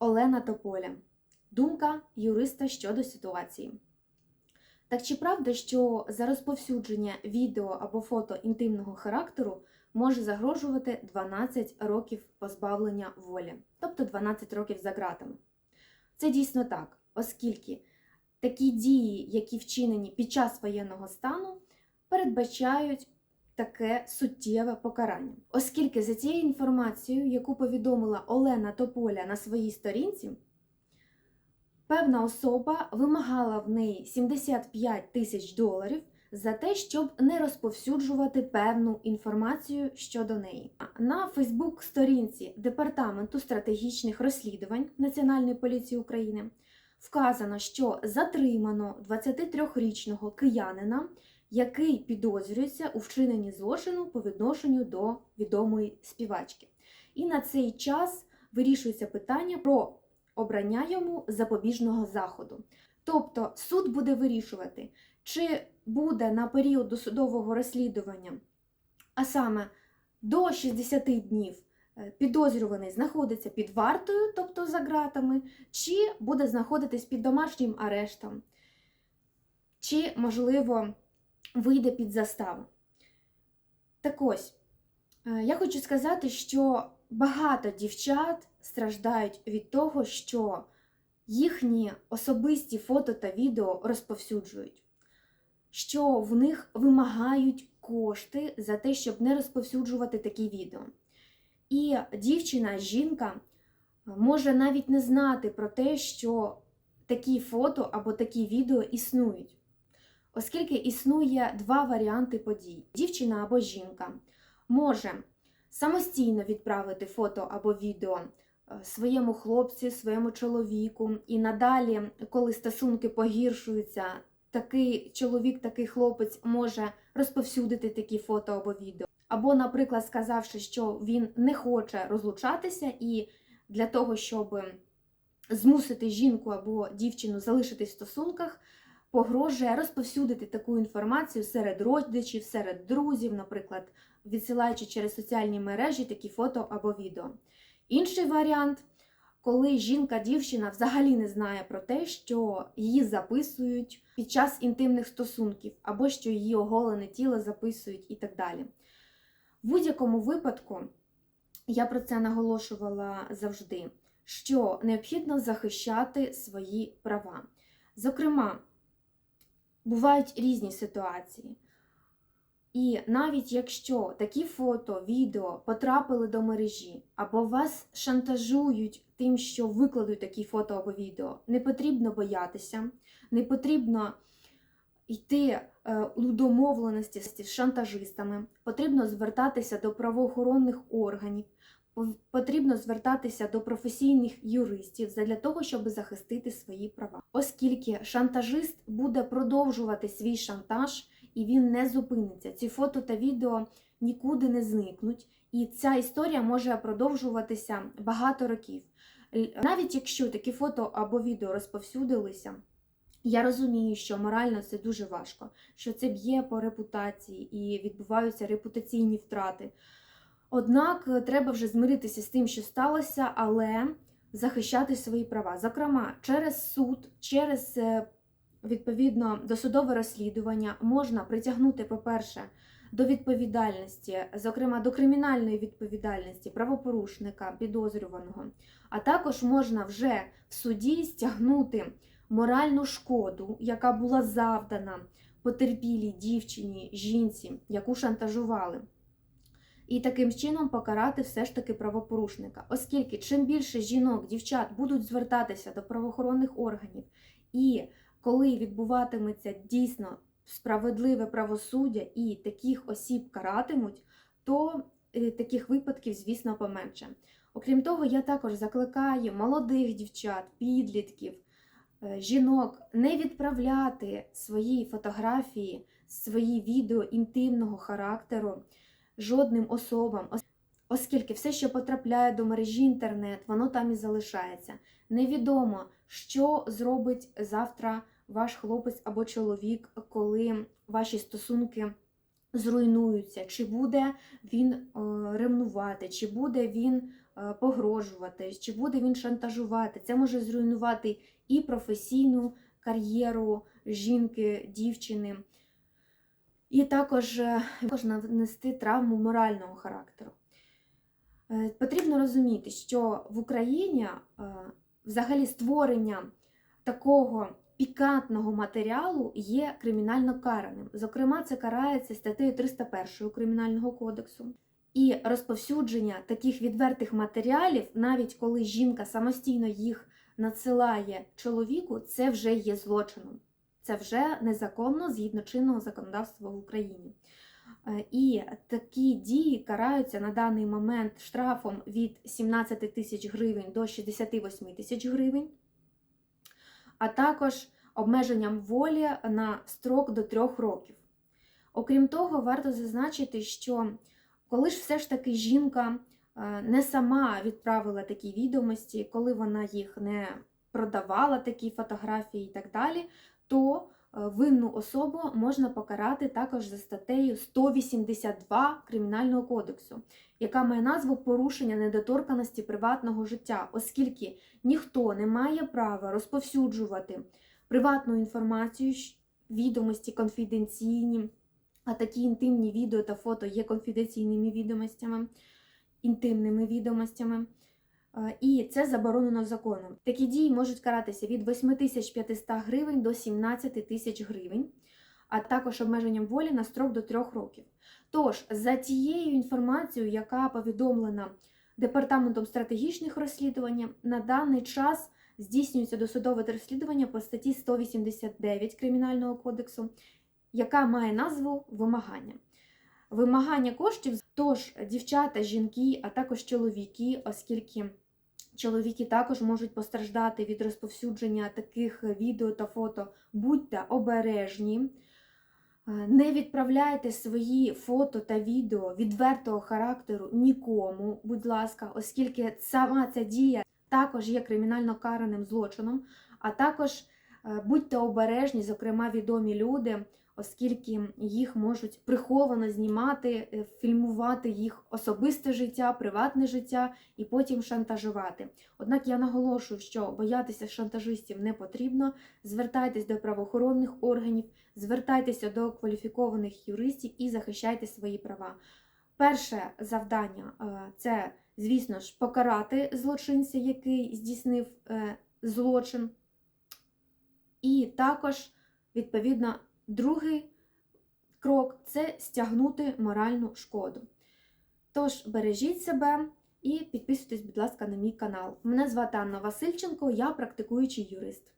Олена Тополя. Думка юриста щодо ситуації. Так чи правда, що за розповсюдження відео або фото інтимного характеру може загрожувати 12 років позбавлення волі, тобто 12 років за ґратами? Це дійсно так, оскільки такі дії, які вчинені під час воєнного стану, передбачають таке суттєве покарання. Оскільки за цією інформацією, яку повідомила Олена Тополя на своїй сторінці, певна особа вимагала в неї 75 тисяч доларів за те, щоб не розповсюджувати певну інформацію щодо неї. На Фейсбук-сторінці Департаменту стратегічних розслідувань Національної поліції України вказано, що затримано 23-річного киянина, який підозрюється у вчиненні злочину по відношенню до відомої співачки. І на цей час вирішується питання про обрання йому запобіжного заходу. Тобто суд буде вирішувати, чи буде на період досудового розслідування, а саме до 60 днів е, підозрюваний знаходиться під вартою, тобто за ґратами, чи буде знаходитись під домашнім арештом, чи, можливо, вийде під заставу. Так ось, е, я хочу сказати, що багато дівчат страждають від того, що їхні особисті фото та відео розповсюджують, що в них вимагають кошти за те, щоб не розповсюджувати такі відео. І дівчина, жінка може навіть не знати про те, що такі фото або такі відео існують. Оскільки існує два варіанти подій: дівчина або жінка може самостійно відправити фото або відео е, своєму хлопцю, своєму чоловіку, і надалі, коли стосунки погіршуються, такий чоловік, такий хлопець може розповсюдити такі фото або відео. Або, наприклад, сказавши, що він не хоче розлучатися, і для того, щоб змусити жінку або дівчину залишитись в стосунках, погрожує розповсюдити таку інформацію серед родичів, серед друзів, наприклад, відсилаючи через соціальні мережі такі фото або відео. Інший варіант, коли жінка-дівчина взагалі не знає про те, що її записують під час інтимних стосунків, або що її оголене тіло записують і так далі. В будь-якому випадку, я про це наголошувала завжди, що необхідно захищати свої права. Зокрема, бувають різні ситуації. І навіть якщо такі фото, відео потрапили до мережі, або вас шантажують тим, що викладуть такі фото або відео, не потрібно боятися, не потрібно йти е, у домовленості з шантажистами, потрібно звертатися до правоохоронних органів, потрібно звертатися до професійних юристів для того, щоб захистити свої права. Оскільки шантажист буде продовжувати свій шантаж і він не зупиниться. Ці фото та відео нікуди не зникнуть, і ця історія може продовжуватися багато років. Навіть якщо такі фото або відео розповсюдилися, я розумію, що морально це дуже важко, що це б'є по репутації і відбуваються репутаційні втрати. Однак е, треба вже змиритися з тим, що сталося, але захищати свої права. Зокрема, через суд, через е, відповідно досудове розслідування можна притягнути, по-перше, до відповідальності, зокрема до кримінальної відповідальності правопорушника, підозрюваного, а також можна вже в суді стягнути моральну шкоду, яка була завдана потерпілій дівчині, жінці, яку шантажували. І таким чином покарати все ж таки правопорушника, оскільки чим більше жінок, дівчат будуть звертатися до правоохоронних органів, і коли відбуватиметься дійсно справедливе правосуддя і таких осіб каратимуть, то е, таких випадків, звісно, поменше. Окрім того, я також закликаю молодих дівчат, підлітків, е, жінок не відправляти свої фотографії, свої відео інтимного характеру жодним особам, оскільки все, що потрапляє до мережі інтернет, воно там і залишається. Невідомо, що зробить завтра ваш хлопець або чоловік, коли ваші стосунки зруйнуються, чи буде він е, ревнувати, чи буде він е, погрожувати, чи буде він шантажувати. Це може зруйнувати і професійну кар'єру жінки, дівчини, і також е, також нанести травму морального характеру. Е, Потрібно розуміти, що в Україні е, взагалі створення такого пікантного матеріалу є кримінально караним. Зокрема, це карається статтею 301 Кримінального кодексу. І розповсюдження таких відвертих матеріалів, навіть коли жінка самостійно їх надсилає чоловіку, це вже є злочином. Це вже незаконно згідно чинного законодавства в Україні. Е, І такі дії караються на даний момент штрафом від 17 тисяч гривень до 68 тисяч гривень, а також обмеженням волі на строк до 3 років. Окрім того, варто зазначити, що коли ж все ж таки жінка е, не сама відправила такі відомості, коли вона їх не продавала, такі фотографії і так далі, то е, винну особу можна покарати також за статтею 182 Кримінального кодексу, яка має назву порушення недоторканості приватного життя, оскільки ніхто не має права розповсюджувати приватну інформацію, відомості конфіденційні, а такі інтимні відео та фото є конфіденційними відомостями, інтимними відомостями. Е, І це заборонено законом. Такі дії можуть каратися від 8500 гривень до 17 тисяч гривень, а також обмеженням волі на строк до 3 років. Тож, за тією інформацією, яка повідомлена Департаментом стратегічних розслідувань, на даний час здійснюється досудове розслідування по статті 189 Кримінального кодексу, яка має назву вимагання. Вимагання коштів, тож дівчата, жінки, а також чоловіки, оскільки чоловіки також можуть постраждати від розповсюдження таких відео та фото, будьте обережні. Е, Не відправляйте свої фото та відео відвертого характеру нікому, будь ласка, оскільки сама ця дія також є кримінально караним злочином, а також е, будьте обережні, зокрема відомі люди, оскільки їх можуть приховано знімати, е, фільмувати їх особисте життя, приватне життя і потім шантажувати. Однак я наголошую, що боятися шантажистів не потрібно. Звертайтесь до правоохоронних органів, звертайтеся до кваліфікованих юристів і захищайте свої права. Перше завдання е, це, звісно ж, покарати злочинця, який здійснив е, злочин. І також, відповідно, другий крок це стягнути моральну шкоду. Тож бережіть себе і підписуйтесь, будь ласка, на мій канал. Мене звати Анна Васильченко, я практикуючий юрист.